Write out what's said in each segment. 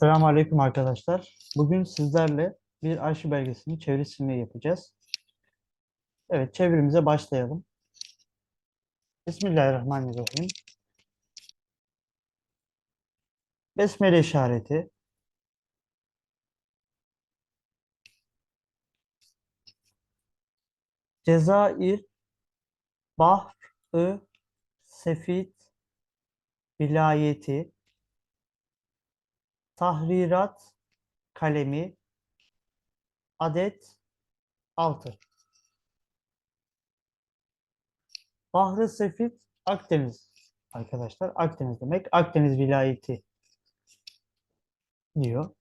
Selamünaleyküm arkadaşlar. Bugün sizlerle bir arşiv belgesinin çevirisini yapacağız. Evet, çevirimize başlayalım. Bismillahirrahmanirrahim. Besmele işareti. Cezayir, Bahr-ı Sefit vilayeti Tahrirat kalemi adet 6. Bahri Sefit Akdeniz arkadaşlar. Akdeniz demek. Akdeniz vilayeti diyor.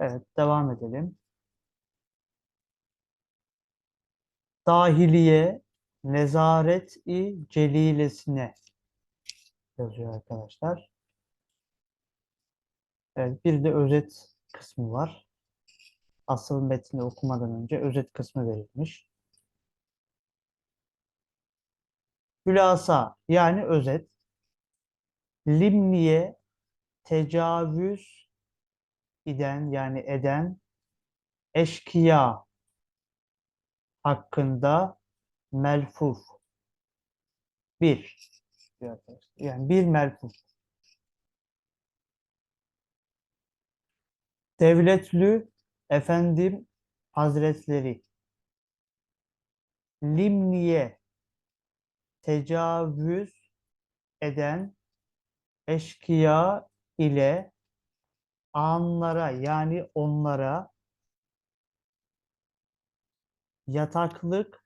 Evet devam edelim. Dahiliye Nezaret-i Celilesine yazıyor arkadaşlar. Evet, bir de özet kısmı var. Asıl metni okumadan önce özet kısmı verilmiş. Hülasa yani özet. Limniye tecavüz eden yani eden eşkıya hakkında melfuf. Bir. Yani bir melfuf. Devletlü efendim hazretleri limniye tecavüz eden eşkıya ile anlara yani onlara yataklık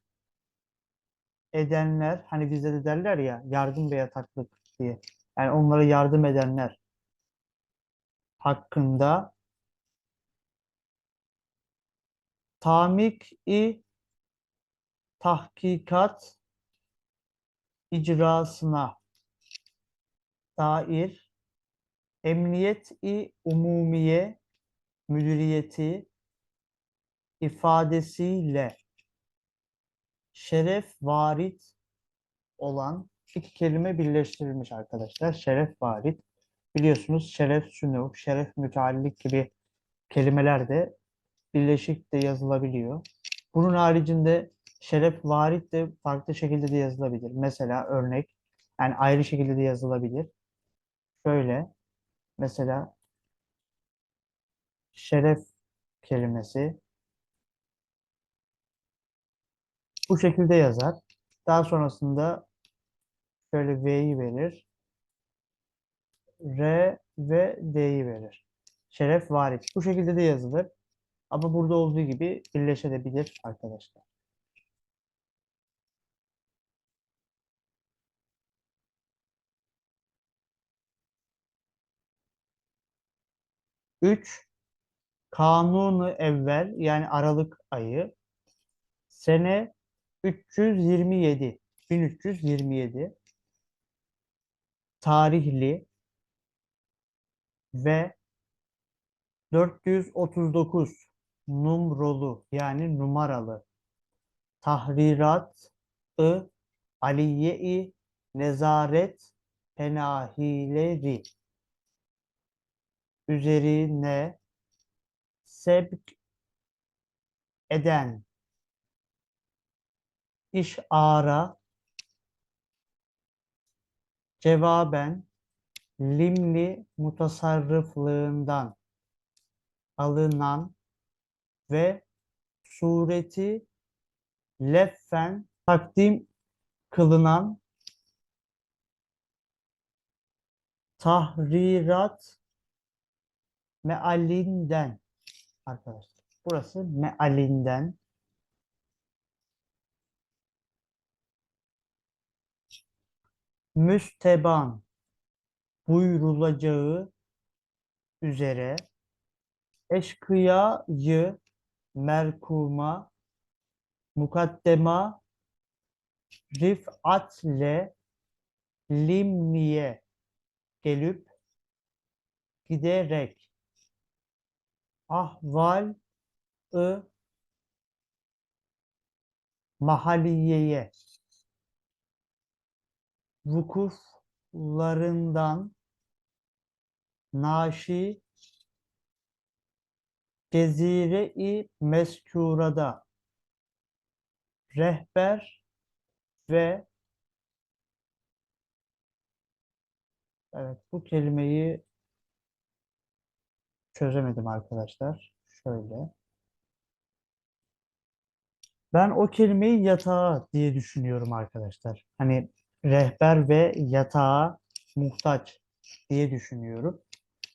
edenler hani bizde de derler ya yardım ve yataklık diye. Yani onlara yardım edenler hakkında tamik-i tahkikat icrasına dair Emniyet-i Umumiye Müdüriyeti ifadesiyle şeref varit olan iki kelime birleştirilmiş arkadaşlar. Şeref varit. Biliyorsunuz şeref sünû, şeref müteallik gibi kelimeler de birleşik de yazılabiliyor. Bunun haricinde şeref varit de farklı şekilde de yazılabilir. Mesela örnek yani ayrı şekilde de yazılabilir. Şöyle mesela şeref kelimesi bu şekilde yazar. Daha sonrasında şöyle V'yi verir. R ve D'yi verir. Şeref varit. Bu şekilde de yazılır. Ama burada olduğu gibi birleşebilir arkadaşlar. Üç, Kanunu evvel yani Aralık ayı sene 327 1327 tarihli ve 439 numrolu yani numaralı. Tahrirat-ı aliye-i nezaret penahileri üzerine sebk eden işara cevaben limli mutasarrıflığından alınan ve sureti leffen takdim kılınan tahrirat mealinden arkadaşlar. Burası mealinden müsteban buyrulacağı üzere eşkıyayı merkuma mukaddema rifatle limniye gelip giderek ahval ı mahalliyeye vukuflarından naşi Cezire-i Meskura'da rehber ve evet bu kelimeyi çözemedim arkadaşlar. Şöyle. Ben o kelimeyi yatağa diye düşünüyorum arkadaşlar. Hani rehber ve yatağa muhtaç diye düşünüyorum.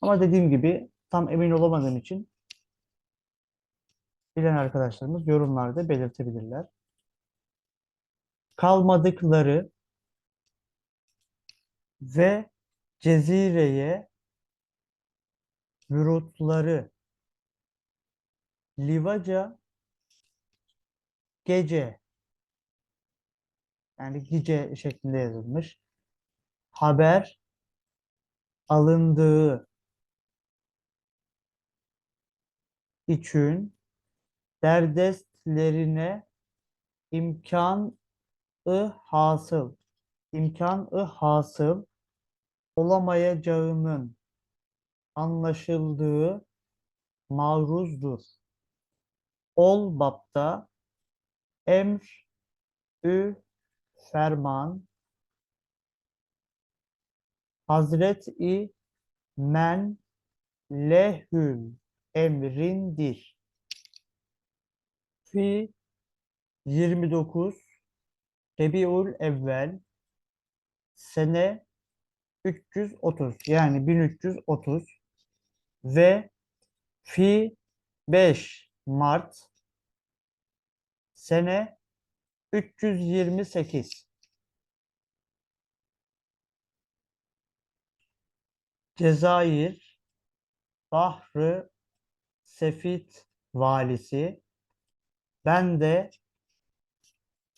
Ama dediğim gibi tam emin olamadığım için bilen arkadaşlarımız yorumlarda belirtebilirler. Kalmadıkları ve cezireye vürutları livaca gece. Yani gece şeklinde yazılmış. Haber alındığı için derdestlerine imkan-ı hasıl imkan-ı hasıl olamayacağının anlaşıldığı maruzdur. Ol bapta emr ü ferman Hazret-i men lehül emrindir. Fi 29 Rebiul evvel. Sene 330 yani 1330 ve fi 5 Mart. Sene 328 Cezayir Bahrı Sefit valisi ben de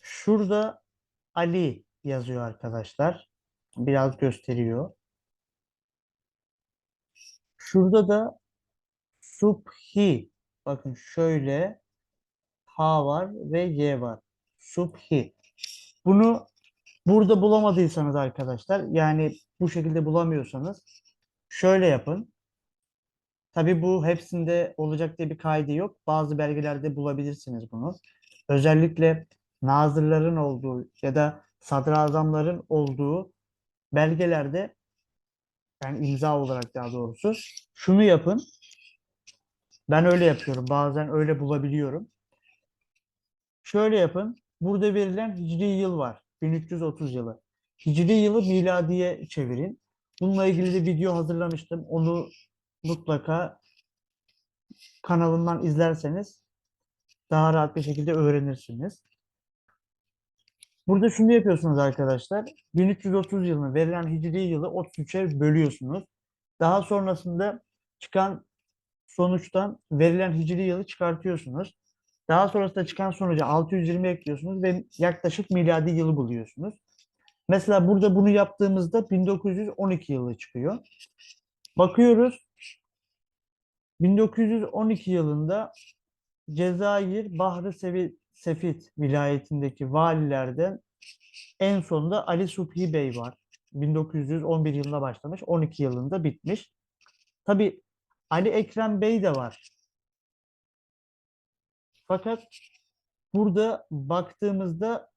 şurada Ali yazıyor arkadaşlar. Biraz gösteriyor. Şurada da Subhi. Bakın şöyle H var ve Y var. Subhi. Bunu burada bulamadıysanız arkadaşlar yani bu şekilde bulamıyorsanız şöyle yapın. Tabii bu hepsinde olacak diye bir kaydı yok. Bazı belgelerde bulabilirsiniz bunu. Özellikle nazırların olduğu ya da sadrazamların olduğu belgelerde yani imza olarak daha doğrusu şunu yapın. Ben öyle yapıyorum. Bazen öyle bulabiliyorum. Şöyle yapın. Burada verilen hicri yıl var. 1330 yılı. Hicri yılı miladiye çevirin. Bununla ilgili de video hazırlamıştım. Onu mutlaka kanalımdan izlerseniz daha rahat bir şekilde öğrenirsiniz. Burada şunu yapıyorsunuz arkadaşlar. 1330 yılını verilen hicri yılı 33'e bölüyorsunuz. Daha sonrasında çıkan sonuçtan verilen hicri yılı çıkartıyorsunuz. Daha sonrasında çıkan sonuca 620 ekliyorsunuz ve yaklaşık miladi yılı buluyorsunuz. Mesela burada bunu yaptığımızda 1912 yılı çıkıyor. Bakıyoruz 1912 yılında Cezayir Bahri Sefit vilayetindeki valilerden en sonunda Ali Subhi Bey var. 1911 yılında başlamış, 12 yılında bitmiş. Tabi Ali Ekrem Bey de var. Fakat burada baktığımızda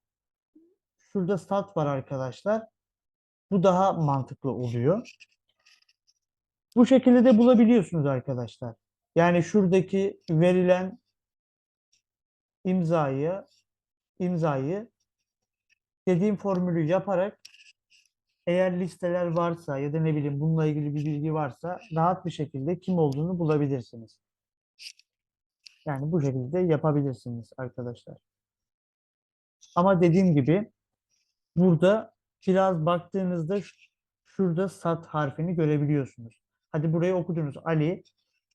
şurada stat var arkadaşlar. Bu daha mantıklı oluyor. Bu şekilde de bulabiliyorsunuz arkadaşlar. Yani şuradaki verilen imzayı imzayı dediğim formülü yaparak eğer listeler varsa ya da ne bileyim bununla ilgili bir bilgi varsa rahat bir şekilde kim olduğunu bulabilirsiniz. Yani bu şekilde yapabilirsiniz arkadaşlar. Ama dediğim gibi burada biraz baktığınızda şurada sat harfini görebiliyorsunuz. Hadi burayı okudunuz Ali.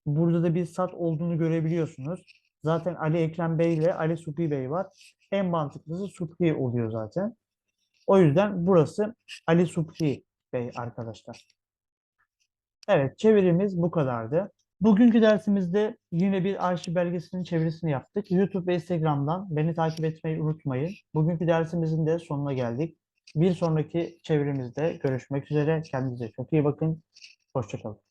Burada da bir sat olduğunu görebiliyorsunuz. Zaten Ali Ekrem Bey ile Ali Supi Bey var. En mantıklısı Supi oluyor zaten. O yüzden burası Ali Supi Bey arkadaşlar. Evet çevirimiz bu kadardı. Bugünkü dersimizde yine bir arşiv belgesinin çevirisini yaptık. YouTube ve Instagram'dan beni takip etmeyi unutmayın. Bugünkü dersimizin de sonuna geldik. Bir sonraki çevirimizde görüşmek üzere. Kendinize çok iyi bakın. Hoşçakalın.